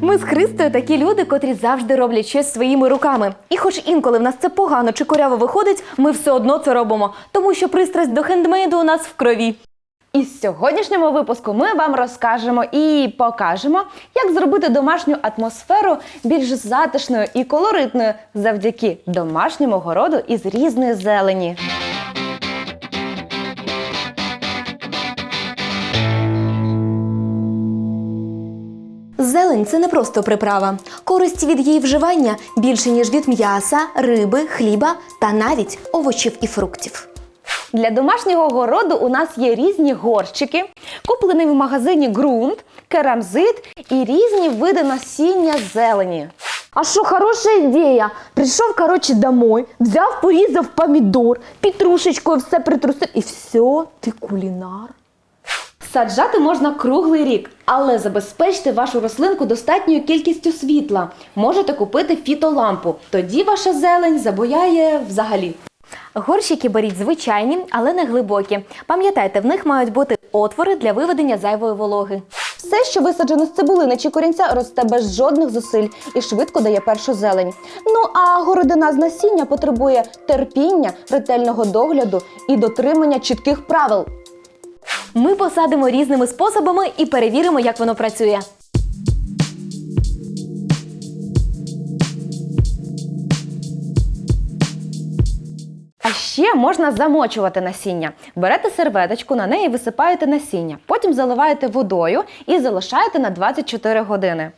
Ми з Христою такі люди, котрі завжди роблять щось своїми руками. І хоч інколи в нас це погано чи коряво виходить, ми все одно це робимо, тому що пристрасть до хендмейду у нас в крові. І з сьогоднішньому випуску ми вам розкажемо і покажемо, як зробити домашню атмосферу більш затишною і колоритною завдяки домашньому городу із різної зелені. Зелень це не просто приправа. Користь від її вживання більше, ніж від м'яса, риби, хліба та навіть овочів і фруктів. Для домашнього городу у нас є різні горщики, куплений в магазині ґрунт, керамзит і різні види насіння зелені. А що хороша ідея? Прийшов, коротше, домой, взяв, порізав помідор, петрушечкою все притрусив і все, ти кулінар. Саджати можна круглий рік, але забезпечте вашу рослинку достатньою кількістю світла. Можете купити фітолампу. Тоді ваша зелень забояє взагалі. Горщики беріть звичайні, але не глибокі. Пам'ятайте, в них мають бути отвори для виведення зайвої вологи. Все, що висаджено з цибулини чи корінця, росте без жодних зусиль і швидко дає першу зелень. Ну а городина з насіння потребує терпіння, ретельного догляду і дотримання чітких правил. Ми посадимо різними способами і перевіримо, як воно працює. А ще можна замочувати насіння. Берете серветочку, на неї висипаєте насіння, потім заливаєте водою і залишаєте на 24 години.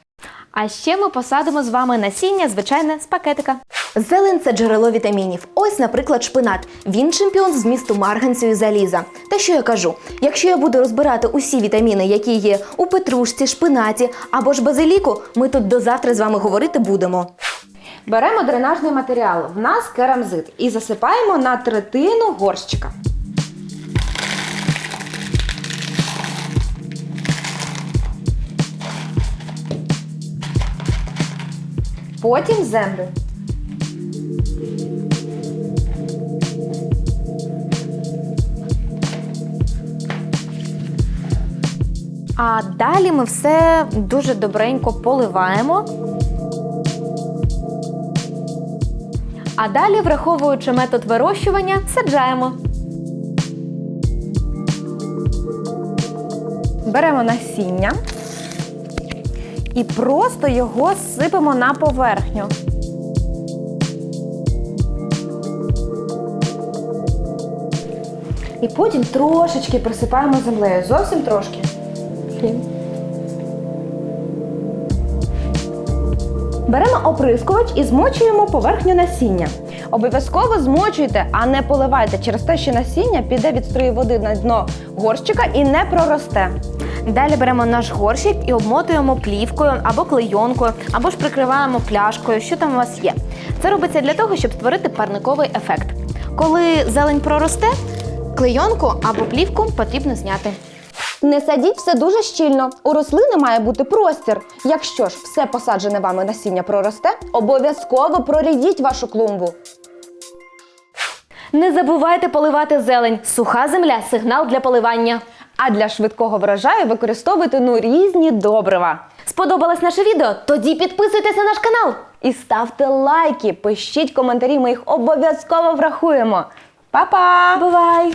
А ще ми посадимо з вами насіння, звичайне, з пакетика. Зелень це джерело вітамінів. Ось, наприклад, шпинат. Він чемпіон з змісту марганцю і заліза. Та що я кажу? Якщо я буду розбирати усі вітаміни, які є у петрушці, шпинаті або ж базиліку, ми тут до завтра з вами говорити будемо. Беремо дренажний матеріал, в нас керамзит, і засипаємо на третину горщика. Потім землю. А далі ми все дуже добренько поливаємо. А далі, враховуючи метод вирощування, саджаємо. Беремо насіння і просто його сипемо на поверхню. І потім трошечки присипаємо землею, зовсім трошки. Беремо оприскувач і змочуємо поверхню насіння. Обов'язково змочуйте, а не поливайте через те, що насіння піде від строї води на дно горщика і не проросте. Далі беремо наш горщик і обмотуємо плівкою або клейонкою, або ж прикриваємо пляшкою, що там у вас є. Це робиться для того, щоб створити парниковий ефект. Коли зелень проросте, клейонку або плівку потрібно зняти. Не садіть все дуже щільно. У рослини має бути простір. Якщо ж все посаджене вами насіння проросте, обов'язково прорідіть вашу клумбу. Не забувайте поливати зелень. Суха земля сигнал для поливання. А для швидкого врожаю використовуйте ну різні добрива. Сподобалось наше відео? Тоді підписуйтесь на наш канал. І ставте лайки, пишіть коментарі, ми їх обов'язково врахуємо. Па-па! Бувай!